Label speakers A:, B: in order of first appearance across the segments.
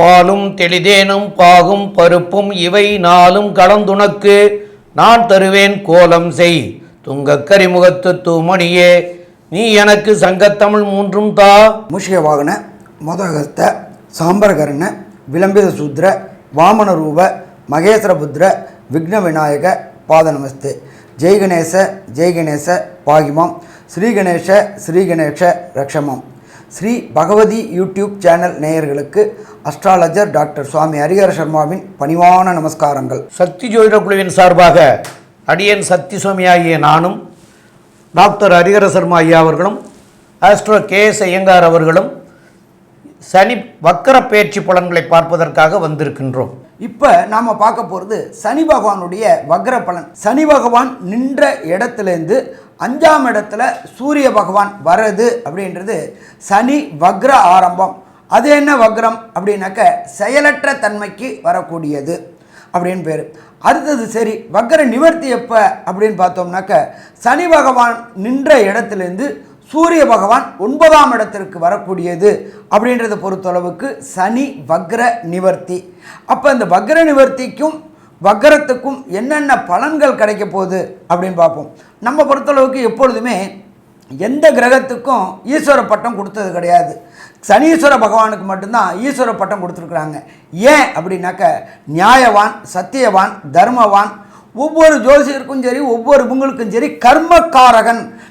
A: பாலும் தெளிதேனும் பாகும் பருப்பும் இவை நாளும் கலந்துனக்கு நான் தருவேன் கோலம் செய் துங்கக்கரிமுகத்து கரிமுகத்து தூமணியே நீ எனக்கு சங்கத்தமிழ் மூன்றும் தா
B: முஷியவாகன வாகன மோதகஸ்த சாம்பரகரண விளம்பித சூத்ர வாமன ரூப மகேஸ்வரபுத்ர விக்ன விநாயக பாத நமஸ்தே ஜெய் கணேச ஜெய் கணேச பாகிமாம் ஸ்ரீகணேஷ ஸ்ரீகணேஷ ரக்ஷமாம் ஸ்ரீ பகவதி யூடியூப் சேனல் நேயர்களுக்கு அஸ்ட்ராலஜர் டாக்டர் சுவாமி ஹரிஹர சர்மாவின் பணிவான நமஸ்காரங்கள்
C: சக்தி ஜோதிட குழுவின் சார்பாக அடியன் சக்தி சுவாமி ஆகிய நானும் டாக்டர் ஹரிஹர சர்மா ஐயா அவர்களும் ஆஸ்ட்ரோ கே எஸ் ஐயங்கார் அவர்களும் சனி வக்கர பயிற்சி பலன்களை பார்ப்பதற்காக வந்திருக்கின்றோம்
D: இப்போ நாம் பார்க்க போகிறது சனி பகவானுடைய வக்ர பலன் சனி பகவான் நின்ற இடத்துலேருந்து அஞ்சாம் இடத்துல சூரிய பகவான் வர்றது அப்படின்றது சனி வக்ர ஆரம்பம் அது என்ன வக்ரம் அப்படின்னாக்க செயலற்ற தன்மைக்கு வரக்கூடியது அப்படின்னு பேர் அடுத்தது சரி வக்ர நிவர்த்தி எப்போ அப்படின்னு பார்த்தோம்னாக்க சனி பகவான் நின்ற இடத்துலேருந்து சூரிய பகவான் ஒன்பதாம் இடத்திற்கு வரக்கூடியது அப்படின்றத பொறுத்தளவுக்கு சனி வக்ர நிவர்த்தி அப்போ இந்த வக்ர நிவர்த்திக்கும் வக்கரத்துக்கும் என்னென்ன பலன்கள் கிடைக்க போகுது அப்படின்னு பார்ப்போம் நம்ம பொறுத்தளவுக்கு எப்பொழுதுமே எந்த கிரகத்துக்கும் ஈஸ்வர பட்டம் கொடுத்தது கிடையாது சனீஸ்வர பகவானுக்கு மட்டும்தான் ஈஸ்வர பட்டம் கொடுத்துருக்குறாங்க ஏன் அப்படின்னாக்க நியாயவான் சத்தியவான் தர்மவான் ஒவ்வொரு ஜோசியருக்கும் சரி ஒவ்வொரு உங்களுக்கும் சரி கர்மக்காரகன்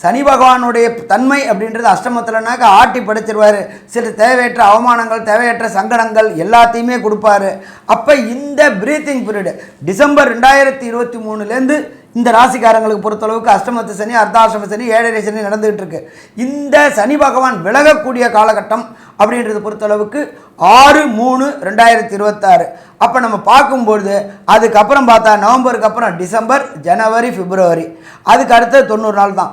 D: சனி பகவானுடைய தன்மை அப்படின்றது அஷ்டமத்தில்னாக்க ஆட்டி படைச்சிருவார் சில தேவையற்ற அவமானங்கள் தேவையற்ற சங்கடங்கள் எல்லாத்தையுமே கொடுப்பாரு அப்போ இந்த பிரீத்திங் பீரியடு டிசம்பர் ரெண்டாயிரத்தி இருபத்தி மூணுலேருந்து இந்த ராசிக்காரங்களுக்கு பொறுத்தளவுக்கு அஷ்டமத்து சனி அர்த்தாஷ்டம சனி ஏழரை சனி நடந்துகிட்டு இருக்கு இந்த சனி பகவான் விலகக்கூடிய காலகட்டம் அப்படின்றது பொறுத்தளவுக்கு ஆறு மூணு ரெண்டாயிரத்தி இருபத்தாறு அப்போ நம்ம பார்க்கும்பொழுது அதுக்கப்புறம் பார்த்தா நவம்பருக்கு அப்புறம் டிசம்பர் ஜனவரி பிப்ரவரி அதுக்கு அடுத்தது தொண்ணூறு நாள் தான்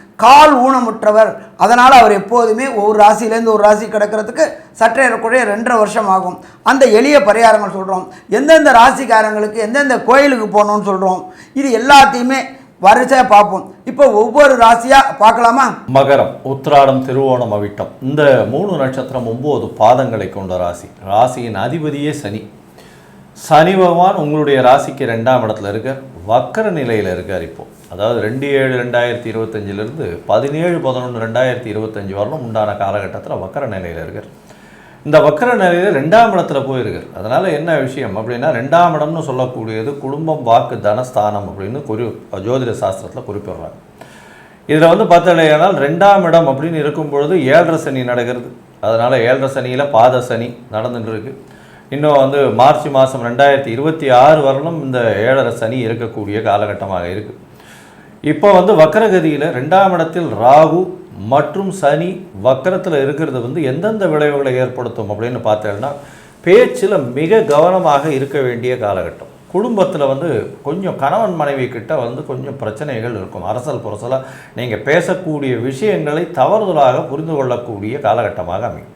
D: கால் ஊனமுற்றவர் அதனால் அவர் எப்போதுமே ஒரு ராசியிலேருந்து ஒரு ராசி கிடக்கிறதுக்கு சற்றே இருக்கக்கூடிய ரெண்டரை வருஷம் ஆகும் அந்த எளிய பரிகாரங்கள் சொல்கிறோம் எந்தெந்த ராசிக்காரங்களுக்கு எந்தெந்த கோயிலுக்கு போகணும்னு சொல்கிறோம் இது எல்லாத்தையுமே வரிசையாக பார்ப்போம் இப்போ ஒவ்வொரு ராசியாக பார்க்கலாமா
E: மகரம் உத்திராடம் திருவோணம் அவிட்டம் இந்த மூணு நட்சத்திரம் ஒம்பது பாதங்களை கொண்ட ராசி ராசியின் அதிபதியே சனி சனி பகவான் உங்களுடைய ராசிக்கு ரெண்டாம் இடத்துல இருக்கார் வக்கர நிலையில் இருக்கார் இப்போது அதாவது ரெண்டு ஏழு ரெண்டாயிரத்தி இருபத்தஞ்சிலிருந்து பதினேழு பதினொன்று ரெண்டாயிரத்தி இருபத்தஞ்சி வரலும் உண்டான காலகட்டத்தில் வக்கர நிலையில் இருக்கார் இந்த வக்கர நிலையில் ரெண்டாம் இடத்துல போயிருக்கார் அதனால் என்ன விஷயம் அப்படின்னா ரெண்டாம் இடம்னு சொல்லக்கூடியது குடும்பம் வாக்கு தனஸ்தானம் அப்படின்னு குறி ஜோதிட சாஸ்திரத்தில் குறிப்பிடுறாங்க இதில் வந்து பார்த்தாலேயானால் ரெண்டாம் இடம் அப்படின்னு இருக்கும் பொழுது ஏழரை சனி நடக்கிறது அதனால் ஏழரை சனியில் பாத சனி நடந்துட்டு இருக்குது இன்னும் வந்து மார்ச் மாதம் ரெண்டாயிரத்தி இருபத்தி ஆறு வரலும் இந்த ஏழரை சனி இருக்கக்கூடிய காலகட்டமாக இருக்குது இப்போ வந்து வக்கரகதியில் ரெண்டாம் இடத்தில் ராகு மற்றும் சனி வக்கரத்தில் இருக்கிறது வந்து எந்தெந்த விளைவுகளை ஏற்படுத்தும் அப்படின்னு பார்த்தேன்னா பேச்சில் மிக கவனமாக இருக்க வேண்டிய காலகட்டம் குடும்பத்தில் வந்து கொஞ்சம் கணவன் மனைவி கிட்ட வந்து கொஞ்சம் பிரச்சனைகள் இருக்கும் அரசல் புரசலாக நீங்கள் பேசக்கூடிய விஷயங்களை தவறுதலாக புரிந்து கொள்ளக்கூடிய காலகட்டமாக அமையும்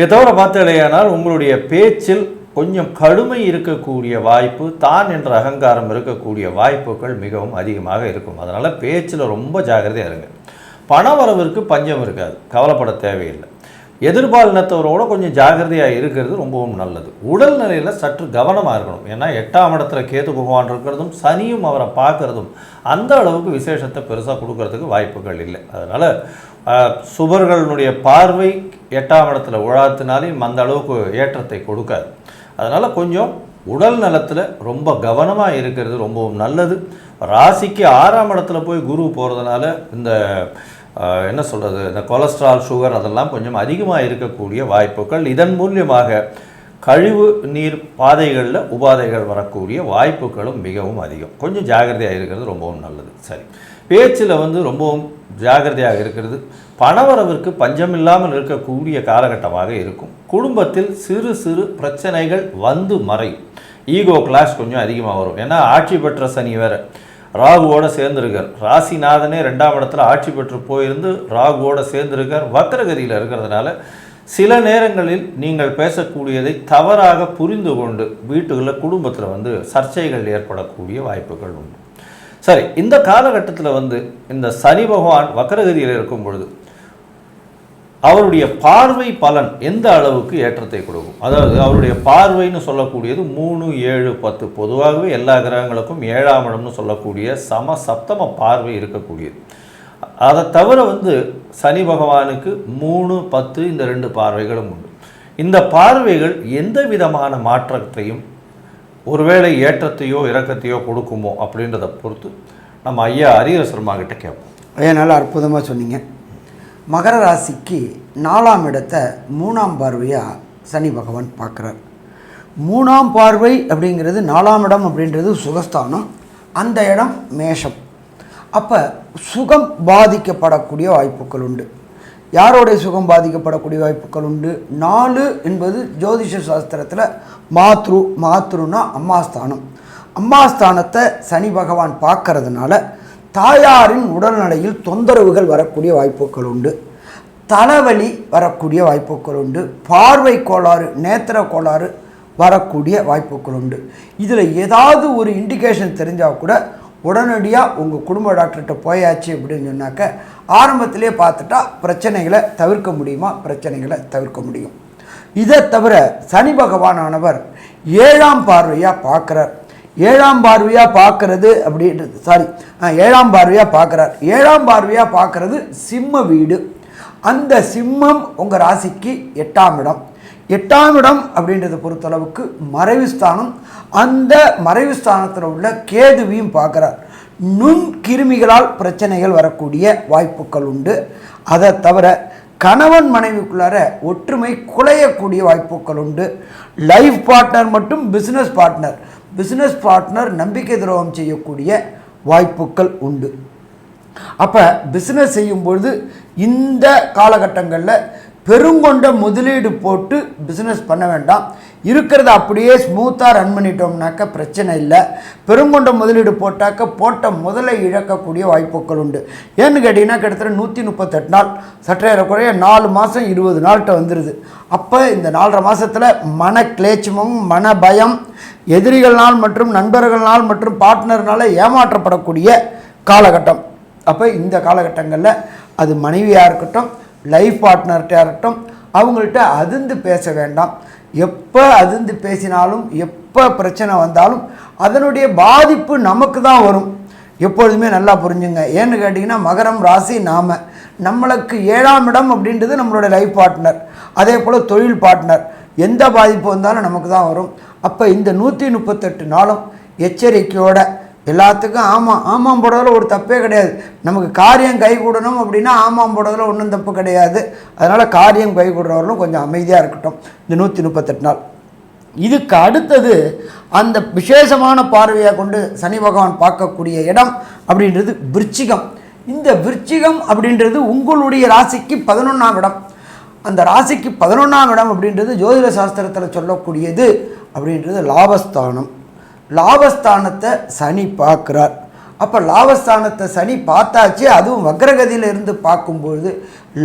E: இதை தவிர இல்லையானால் உங்களுடைய பேச்சில் கொஞ்சம் கடுமை இருக்கக்கூடிய வாய்ப்பு தான் என்ற அகங்காரம் இருக்கக்கூடிய வாய்ப்புகள் மிகவும் அதிகமாக இருக்கும் அதனால் பேச்சில் ரொம்ப ஜாகிரதையாக இருங்க பணவரவிற்கு பஞ்சம் இருக்காது கவலைப்பட தேவையில்லை எதிர்பால் கொஞ்சம் ஜாகிரதையாக இருக்கிறது ரொம்பவும் நல்லது உடல் நிலையில் சற்று கவனமாக இருக்கணும் ஏன்னா எட்டாம் இடத்துல கேது பகவான் இருக்கிறதும் சனியும் அவரை பார்க்குறதும் அந்த அளவுக்கு விசேஷத்தை பெருசாக கொடுக்கறதுக்கு வாய்ப்புகள் இல்லை அதனால் சுபர்களுடைய பார்வை எட்டாம் இடத்துல உழாத்தினாலே அந்த அளவுக்கு ஏற்றத்தை கொடுக்காது அதனால் கொஞ்சம் உடல் நலத்தில் ரொம்ப கவனமாக இருக்கிறது ரொம்பவும் நல்லது ராசிக்கு ஆறாம் இடத்துல போய் குரு போகிறதுனால இந்த என்ன சொல்கிறது இந்த கொலஸ்ட்ரால் சுகர் அதெல்லாம் கொஞ்சம் அதிகமாக இருக்கக்கூடிய வாய்ப்புகள் இதன் மூலியமாக கழிவு நீர் பாதைகளில் உபாதைகள் வரக்கூடிய வாய்ப்புகளும் மிகவும் அதிகம் கொஞ்சம் ஜாகிரதையாக இருக்கிறது ரொம்பவும் நல்லது சரி பேச்சில் வந்து ரொம்பவும் ஜாகிரதையாக இருக்கிறது பணவரவிற்கு பஞ்சமில்லாமல் இருக்கக்கூடிய காலகட்டமாக இருக்கும் குடும்பத்தில் சிறு சிறு பிரச்சனைகள் வந்து மறையும் ஈகோ கிளாஸ் கொஞ்சம் அதிகமாக வரும் ஏன்னா ஆட்சி பெற்ற சனி வேறு ராகுவோட சேர்ந்திருக்கார் ராசிநாதனே ரெண்டாம் இடத்துல ஆட்சி பெற்று போயிருந்து ராகுவோட சேர்ந்திருக்கார் வக்ரகதியில் இருக்கிறதுனால சில நேரங்களில் நீங்கள் பேசக்கூடியதை தவறாக புரிந்து கொண்டு வீட்டுகளில் குடும்பத்தில் வந்து சர்ச்சைகள் ஏற்படக்கூடிய வாய்ப்புகள் உண்டு சரி இந்த காலகட்டத்தில் வந்து இந்த சனி பகவான் வக்கரகதியில் இருக்கும் பொழுது அவருடைய பார்வை பலன் எந்த அளவுக்கு ஏற்றத்தை கொடுக்கும் அதாவது அவருடைய பார்வைன்னு சொல்லக்கூடியது மூணு ஏழு பத்து பொதுவாகவே எல்லா கிரகங்களுக்கும் ஏழாம் இடம்னு சொல்லக்கூடிய சம சப்தம பார்வை இருக்கக்கூடியது அதை தவிர வந்து சனி பகவானுக்கு மூணு பத்து இந்த ரெண்டு பார்வைகளும் உண்டு இந்த பார்வைகள் எந்த விதமான மாற்றத்தையும் ஒருவேளை ஏற்றத்தையோ இறக்கத்தையோ கொடுக்குமோ அப்படின்றத பொறுத்து நம்ம ஐயா ஹரியர் சர்மா
D: கிட்ட கேட்போம் ஐயா நல்லா அற்புதமாக சொன்னீங்க மகர ராசிக்கு நாலாம் இடத்தை மூணாம் பார்வையாக சனி பகவான் பார்க்குறார் மூணாம் பார்வை அப்படிங்கிறது நாலாம் இடம் அப்படின்றது சுகஸ்தானம் அந்த இடம் மேஷம் அப்போ சுகம் பாதிக்கப்படக்கூடிய வாய்ப்புகள் உண்டு யாரோடைய சுகம் பாதிக்கப்படக்கூடிய வாய்ப்புகள் உண்டு நாலு என்பது ஜோதிஷ சாஸ்திரத்தில் மாத்ரு மாத்ருன்னா அம்மாஸ்தானம் அம்மாஸ்தானத்தை சனி பகவான் பார்க்கறதுனால தாயாரின் உடல்நிலையில் தொந்தரவுகள் வரக்கூடிய வாய்ப்புகள் உண்டு தலைவலி வரக்கூடிய வாய்ப்புகள் உண்டு பார்வை கோளாறு நேத்திர கோளாறு வரக்கூடிய வாய்ப்புகள் உண்டு இதில் ஏதாவது ஒரு இண்டிகேஷன் தெரிஞ்சால் கூட உடனடியாக உங்கள் குடும்ப டாக்டர்கிட்ட போயாச்சு அப்படின்னு சொன்னாக்க ஆரம்பத்திலே பார்த்துட்டா பிரச்சனைகளை தவிர்க்க முடியுமா பிரச்சனைகளை தவிர்க்க முடியும் இதை தவிர சனி பகவானானவர் ஏழாம் பார்வையாக பார்க்குறார் ஏழாம் பார்வையாக பார்க்கறது அப்படின்றது சாரி ஏழாம் பார்வையாக பார்க்குறார் ஏழாம் பார்வையாக பார்க்கறது சிம்ம வீடு அந்த சிம்மம் உங்கள் ராசிக்கு எட்டாம் இடம் எட்டாம் இடம் அப்படின்றத பொறுத்தளவுக்கு மறைவுஸ்தானம் அந்த மறைவுஸ்தானத்தில் உள்ள கேதுவையும் பார்க்குறார் நுண் கிருமிகளால் பிரச்சனைகள் வரக்கூடிய வாய்ப்புகள் உண்டு அதை தவிர கணவன் மனைவிக்குள்ளார ஒற்றுமை குலையக்கூடிய வாய்ப்புகள் உண்டு லைஃப் பார்ட்னர் மற்றும் பிஸ்னஸ் பார்ட்னர் பிஸ்னஸ் பார்ட்னர் நம்பிக்கை துரோகம் செய்யக்கூடிய வாய்ப்புகள் உண்டு அப்போ பிஸ்னஸ் செய்யும்பொழுது இந்த காலகட்டங்களில் பெருங்கொண்ட முதலீடு போட்டு பிஸ்னஸ் பண்ண வேண்டாம் இருக்கிறத அப்படியே ஸ்மூத்தாக ரன் பண்ணிட்டோம்னாக்க பிரச்சனை இல்லை பெருங்கொண்ட முதலீடு போட்டாக்க போட்ட முதலை இழக்கக்கூடிய வாய்ப்புகள் உண்டு ஏன்னு கேட்டிங்கன்னா கிட்டத்தட்ட நூற்றி முப்பத்தெட்டு நாள் சற்றேறக்குறைய நாலு மாதம் இருபது நாள்கிட்ட வந்துடுது அப்போ இந்த நாலரை மாதத்தில் மன கிளேச்சமும் மன பயம் எதிரிகள்னால் மற்றும் நண்பர்களால் மற்றும் பார்ட்னர்னால் ஏமாற்றப்படக்கூடிய காலகட்டம் அப்போ இந்த காலகட்டங்களில் அது மனைவியாக இருக்கட்டும் லைஃப் பார்ட்னர்கிட்ட இருக்கட்டும் அவங்கள்ட்ட அதிர்ந்து பேச வேண்டாம் எப்போ அதிர்ந்து பேசினாலும் எப்போ பிரச்சனை வந்தாலும் அதனுடைய பாதிப்பு நமக்கு தான் வரும் எப்பொழுதுமே நல்லா புரிஞ்சுங்க ஏன்னு கேட்டிங்கன்னா மகரம் ராசி நாம நம்மளுக்கு ஏழாம் இடம் அப்படின்றது நம்மளோட லைஃப் பார்ட்னர் அதே போல் தொழில் பார்ட்னர் எந்த பாதிப்பு வந்தாலும் நமக்கு தான் வரும் அப்போ இந்த நூற்றி முப்பத்தெட்டு நாளும் எச்சரிக்கையோட எல்லாத்துக்கும் ஆமாம் ஆமாம் போடுறதுல ஒரு தப்பே கிடையாது நமக்கு காரியம் கை கூடணும் அப்படின்னா ஆமாம் போடுறதுல ஒன்றும் தப்பு கிடையாது அதனால் காரியம் கை கூடுறவர்களும் கொஞ்சம் அமைதியாக இருக்கட்டும் இந்த நூற்றி முப்பத்தெட்டு நாள் இதுக்கு அடுத்தது அந்த விசேஷமான பார்வையாக கொண்டு சனி பகவான் பார்க்கக்கூடிய இடம் அப்படின்றது விருச்சிகம் இந்த விருச்சிகம் அப்படின்றது உங்களுடைய ராசிக்கு பதினொன்றாம் இடம் அந்த ராசிக்கு பதினொன்றாம் இடம் அப்படின்றது ஜோதிட சாஸ்திரத்தில் சொல்லக்கூடியது அப்படின்றது லாபஸ்தானம் லாபஸ்தானத்தை சனி பார்க்குறார் அப்போ லாபஸ்தானத்தை சனி பார்த்தாச்சு அதுவும் வக்ரகதியில் இருந்து பார்க்கும்பொழுது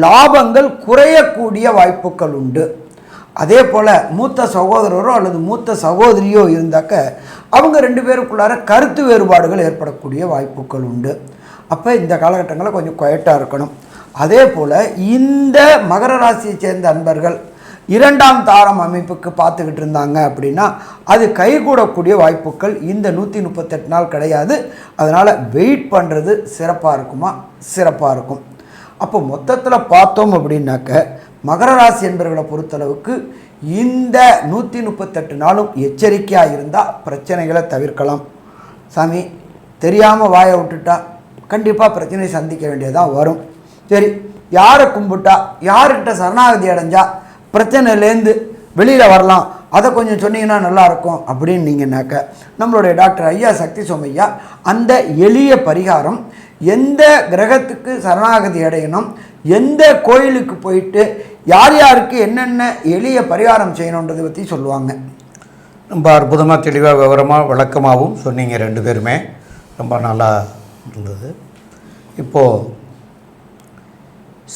D: லாபங்கள் குறையக்கூடிய வாய்ப்புகள் உண்டு அதே போல் மூத்த சகோதரரோ அல்லது மூத்த சகோதரியோ இருந்தாக்க அவங்க ரெண்டு பேருக்குள்ளார கருத்து வேறுபாடுகள் ஏற்படக்கூடிய வாய்ப்புகள் உண்டு அப்போ இந்த காலகட்டங்களில் கொஞ்சம் கொயட்டாக இருக்கணும் அதே போல் இந்த மகர ராசியை சேர்ந்த அன்பர்கள் இரண்டாம் தாரம் அமைப்புக்கு பார்த்துக்கிட்டு இருந்தாங்க அப்படின்னா அது கைகூடக்கூடிய வாய்ப்புகள் இந்த நூற்றி முப்பத்தெட்டு நாள் கிடையாது அதனால் வெயிட் பண்ணுறது சிறப்பாக இருக்குமா சிறப்பாக இருக்கும் அப்போ மொத்தத்தில் பார்த்தோம் அப்படின்னாக்க மகர ராசி என்பவர்களை பொறுத்தளவுக்கு இந்த நூற்றி முப்பத்தெட்டு நாளும் எச்சரிக்கையாக இருந்தால் பிரச்சனைகளை தவிர்க்கலாம் சாமி தெரியாமல் வாயை விட்டுட்டா கண்டிப்பாக பிரச்சனையை சந்திக்க வேண்டியதாக வரும் சரி யாரை கும்பிட்டா யார்கிட்ட சரணாகதி அடைஞ்சால் பிரச்சனையிலேருந்து வெளியில் வரலாம் அதை கொஞ்சம் சொன்னீங்கன்னா நல்லாயிருக்கும் அப்படின்னு நீங்கள்னாக்க நம்மளுடைய டாக்டர் ஐயா சக்தி சோமையா அந்த எளிய பரிகாரம் எந்த கிரகத்துக்கு சரணாகதி அடையணும் எந்த கோயிலுக்கு போயிட்டு யார் யாருக்கு என்னென்ன எளிய பரிகாரம் செய்யணுன்றதை பற்றி சொல்லுவாங்க
C: ரொம்ப அற்புதமாக தெளிவாக விவரமாக விளக்கமாகவும் சொன்னீங்க ரெண்டு பேருமே ரொம்ப நல்லா இருந்தது இப்போது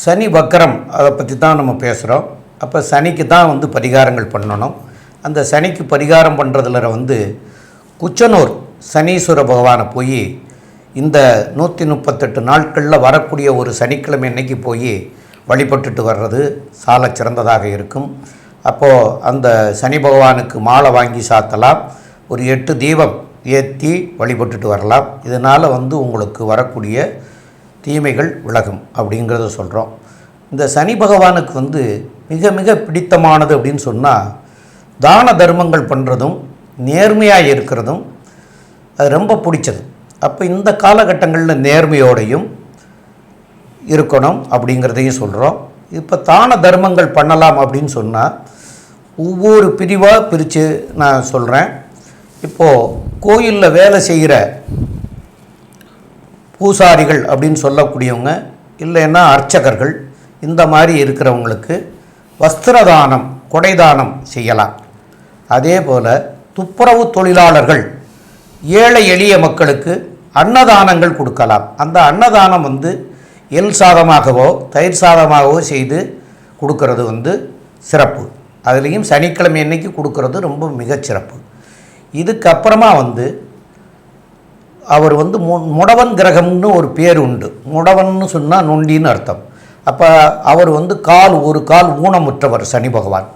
C: சனி வக்கரம் அதை பற்றி தான் நம்ம பேசுகிறோம் அப்போ சனிக்கு தான் வந்து பரிகாரங்கள் பண்ணணும் அந்த சனிக்கு பரிகாரம் பண்ணுறதுல வந்து குச்சனூர் சனீஸ்வர பகவானை போய் இந்த நூற்றி முப்பத்தெட்டு நாட்களில் வரக்கூடிய ஒரு சனிக்கிழமை அன்னைக்கு போய் வழிபட்டுட்டு வர்றது சால சிறந்ததாக இருக்கும் அப்போது அந்த சனி பகவானுக்கு மாலை வாங்கி சாத்தலாம் ஒரு எட்டு தீபம் ஏற்றி வழிபட்டுட்டு வரலாம் இதனால் வந்து உங்களுக்கு வரக்கூடிய தீமைகள் விலகும் அப்படிங்கிறத சொல்கிறோம் இந்த சனி பகவானுக்கு வந்து மிக மிக பிடித்தமானது அப்படின்னு சொன்னால் தான தர்மங்கள் பண்ணுறதும் நேர்மையாக இருக்கிறதும் அது ரொம்ப பிடிச்சது அப்போ இந்த காலகட்டங்களில் நேர்மையோடையும் இருக்கணும் அப்படிங்கிறதையும் சொல்கிறோம் இப்போ தான தர்மங்கள் பண்ணலாம் அப்படின்னு சொன்னால் ஒவ்வொரு பிரிவாக பிரித்து நான் சொல்கிறேன் இப்போது கோயிலில் வேலை செய்கிற பூசாரிகள் அப்படின்னு சொல்லக்கூடியவங்க இல்லைன்னா அர்ச்சகர்கள் இந்த மாதிரி இருக்கிறவங்களுக்கு வஸ்திர தானம் கொடை தானம் செய்யலாம் அதே போல் துப்புரவு தொழிலாளர்கள் ஏழை எளிய மக்களுக்கு அன்னதானங்கள் கொடுக்கலாம் அந்த அன்னதானம் வந்து எல் சாதமாகவோ தயிர் சாதமாகவோ செய்து கொடுக்கறது வந்து சிறப்பு அதுலேயும் சனிக்கிழமை அன்னைக்கு கொடுக்கறது ரொம்ப மிகச்சிறப்பு இதுக்கப்புறமா வந்து அவர் வந்து மு முடவன் கிரகம்னு ஒரு பேர் உண்டு முடவன்னு சொன்னால் நொண்டின்னு அர்த்தம் அப்போ அவர் வந்து கால் ஒரு கால் ஊனமுற்றவர் சனி பகவான்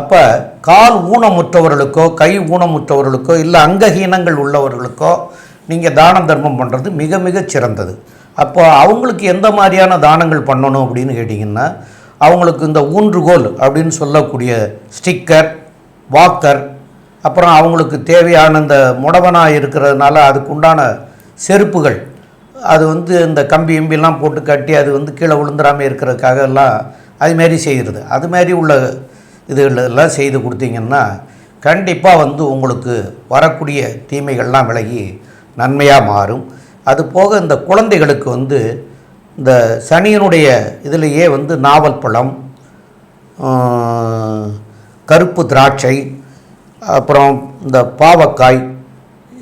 C: அப்போ கால் ஊனமுற்றவர்களுக்கோ கை ஊனமுற்றவர்களுக்கோ இல்லை அங்கஹீனங்கள் உள்ளவர்களுக்கோ நீங்கள் தான தர்மம் பண்ணுறது மிக மிக சிறந்தது அப்போ அவங்களுக்கு எந்த மாதிரியான தானங்கள் பண்ணணும் அப்படின்னு கேட்டிங்கன்னா அவங்களுக்கு இந்த ஊன்றுகோல் அப்படின்னு சொல்லக்கூடிய ஸ்டிக்கர் வாக்கர் அப்புறம் அவங்களுக்கு தேவையான இந்த முடவனாக இருக்கிறதுனால அதுக்குண்டான செருப்புகள் அது வந்து இந்த கம்பி இம்பிலாம் போட்டு கட்டி அது வந்து கீழே விழுந்துடாமல் இருக்கிறதுக்காக எல்லாம் அதுமாரி செய்கிறது அது மாதிரி உள்ள இதுகளெல்லாம் செய்து கொடுத்தீங்கன்னா கண்டிப்பாக வந்து உங்களுக்கு வரக்கூடிய தீமைகள்லாம் விலகி நன்மையாக மாறும் அது போக இந்த குழந்தைகளுக்கு வந்து இந்த சனியினுடைய இதிலேயே வந்து நாவல் பழம் கருப்பு திராட்சை அப்புறம் இந்த பாவக்காய்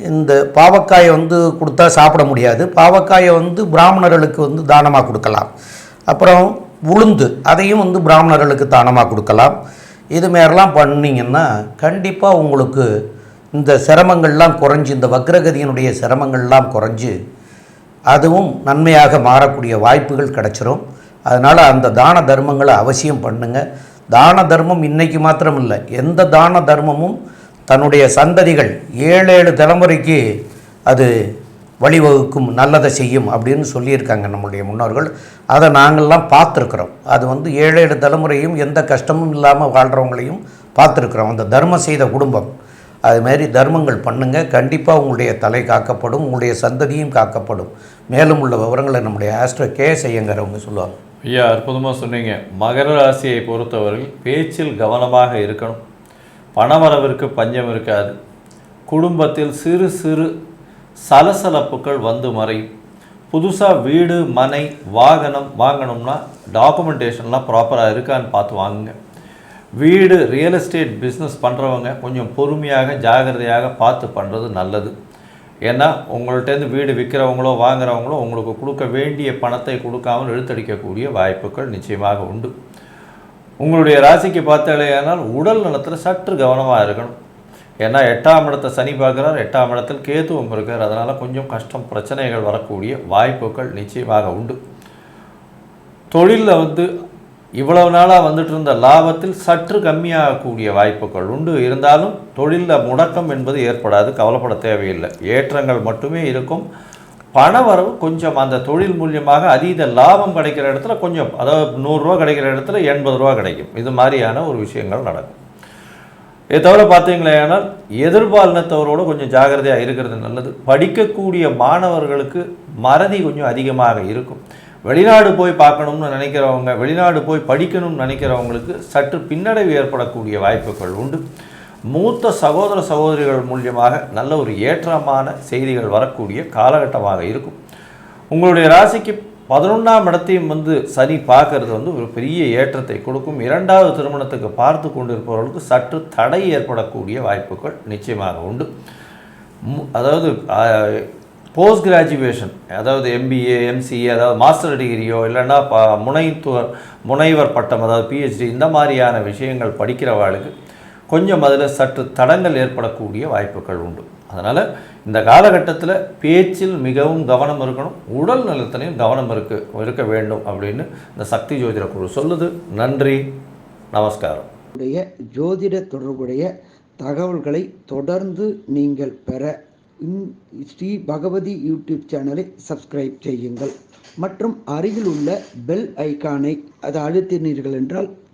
C: இந்த பாவக்காயை வந்து கொடுத்தா சாப்பிட முடியாது பாவக்காயை வந்து பிராமணர்களுக்கு வந்து தானமாக கொடுக்கலாம் அப்புறம் உளுந்து அதையும் வந்து பிராமணர்களுக்கு தானமாக கொடுக்கலாம் இது மாரிலாம் பண்ணிங்கன்னா கண்டிப்பாக உங்களுக்கு இந்த சிரமங்கள்லாம் குறைஞ்சி இந்த வக்ரகதியினுடைய சிரமங்கள்லாம் குறைஞ்சி அதுவும் நன்மையாக மாறக்கூடிய வாய்ப்புகள் கிடச்சிரும் அதனால் அந்த தான தர்மங்களை அவசியம் பண்ணுங்கள் தான தர்மம் இன்றைக்கி மாத்திரம் இல்லை எந்த தான தர்மமும் தன்னுடைய சந்ததிகள் ஏழு ஏழு தலைமுறைக்கு அது வழிவகுக்கும் நல்லதை செய்யும் அப்படின்னு சொல்லியிருக்காங்க நம்முடைய முன்னோர்கள் அதை நாங்கள்லாம் பார்த்துருக்குறோம் அது வந்து ஏழு ஏழு தலைமுறையும் எந்த கஷ்டமும் இல்லாமல் வாழ்கிறவங்களையும் பார்த்துருக்குறோம் அந்த தர்மம் செய்த குடும்பம் அதுமாரி தர்மங்கள் பண்ணுங்கள் கண்டிப்பாக உங்களுடைய தலை காக்கப்படும் உங்களுடைய சந்ததியும் காக்கப்படும் மேலும் உள்ள விவரங்களை நம்முடைய ஆஸ்ட்ரோ கே செய்யங்கிறவங்க சொல்லுவாங்க
E: ஐயா அற்புதமாக சொன்னீங்க மகர ராசியை பொறுத்தவரை பேச்சில் கவனமாக இருக்கணும் பணவரவிற்கு பஞ்சம் இருக்காது குடும்பத்தில் சிறு சிறு சலசலப்புகள் வந்து மறையும் புதுசாக வீடு மனை வாகனம் வாங்கணும்னா டாக்குமெண்டேஷன்லாம் ப்ராப்பராக இருக்கான்னு பார்த்து வாங்குங்க வீடு ரியல் எஸ்டேட் பிஸ்னஸ் பண்ணுறவங்க கொஞ்சம் பொறுமையாக ஜாகிரதையாக பார்த்து பண்ணுறது நல்லது ஏன்னா உங்கள்கிட்டேருந்து வீடு விற்கிறவங்களோ வாங்குறவங்களோ உங்களுக்கு கொடுக்க வேண்டிய பணத்தை கொடுக்காமல் இழுத்தடிக்கக்கூடிய வாய்ப்புகள் நிச்சயமாக உண்டு உங்களுடைய ராசிக்கு பார்த்தாலே ஆனால் உடல் நலத்தில் சற்று கவனமாக இருக்கணும் ஏன்னா எட்டாம் இடத்தை சனி பார்க்குறார் எட்டாம் இடத்தில் கேத்துவம் இருக்கார் அதனால் கொஞ்சம் கஷ்டம் பிரச்சனைகள் வரக்கூடிய வாய்ப்புகள் நிச்சயமாக உண்டு தொழிலில் வந்து இவ்வளவு நாளாக வந்துட்டு இருந்த லாபத்தில் சற்று கம்மியாகக்கூடிய வாய்ப்புகள் உண்டு இருந்தாலும் தொழிலில் முடக்கம் என்பது ஏற்படாது கவலைப்பட தேவையில்லை ஏற்றங்கள் மட்டுமே இருக்கும் வரவு கொஞ்சம் அந்த தொழில் மூலியமாக அதீத லாபம் கிடைக்கிற இடத்துல கொஞ்சம் அதாவது நூறுரூவா கிடைக்கிற இடத்துல எண்பது ரூபா கிடைக்கும் இது மாதிரியான ஒரு விஷயங்கள் நடக்கும் இதை தவிர ஆனால் எதிர்பாலினத்தவரோடு கொஞ்சம் ஜாகிரதையாக இருக்கிறது நல்லது படிக்கக்கூடிய மாணவர்களுக்கு மறதி கொஞ்சம் அதிகமாக இருக்கும் வெளிநாடு போய் பார்க்கணும்னு நினைக்கிறவங்க வெளிநாடு போய் படிக்கணும்னு நினைக்கிறவங்களுக்கு சற்று பின்னடைவு ஏற்படக்கூடிய வாய்ப்புகள் உண்டு மூத்த சகோதர சகோதரிகள் மூலியமாக நல்ல ஒரு ஏற்றமான செய்திகள் வரக்கூடிய காலகட்டமாக இருக்கும் உங்களுடைய ராசிக்கு பதினொன்றாம் இடத்தையும் வந்து சனி பார்க்கறது வந்து ஒரு பெரிய ஏற்றத்தை கொடுக்கும் இரண்டாவது திருமணத்துக்கு பார்த்து கொண்டிருப்பவர்களுக்கு சற்று தடை ஏற்படக்கூடிய வாய்ப்புகள் நிச்சயமாக உண்டு அதாவது போஸ்ட் கிராஜுவேஷன் அதாவது எம்பிஏ எம்சிஏ அதாவது மாஸ்டர் டிகிரியோ இல்லைன்னா ப முனைத்துவர் முனைவர் பட்டம் அதாவது பிஹெச்டி இந்த மாதிரியான விஷயங்கள் படிக்கிறவர்களுக்கு கொஞ்சம் அதில் சற்று தடங்கள் ஏற்படக்கூடிய வாய்ப்புகள் உண்டு அதனால் இந்த காலகட்டத்தில் பேச்சில் மிகவும் கவனம் இருக்கணும் உடல் நலத்திலையும் கவனம் இருக்கு இருக்க வேண்டும் அப்படின்னு இந்த சக்தி ஜோதிட குழு சொல்லுது நன்றி நமஸ்காரம்
C: ஜோதிட தொடர்புடைய தகவல்களை தொடர்ந்து நீங்கள் பெற ஸ்ரீ பகவதி யூடியூப் சேனலை சப்ஸ்கிரைப் செய்யுங்கள் மற்றும் அருகில் உள்ள பெல் ஐக்கானை அதை அழுத்தினீர்கள் என்றால்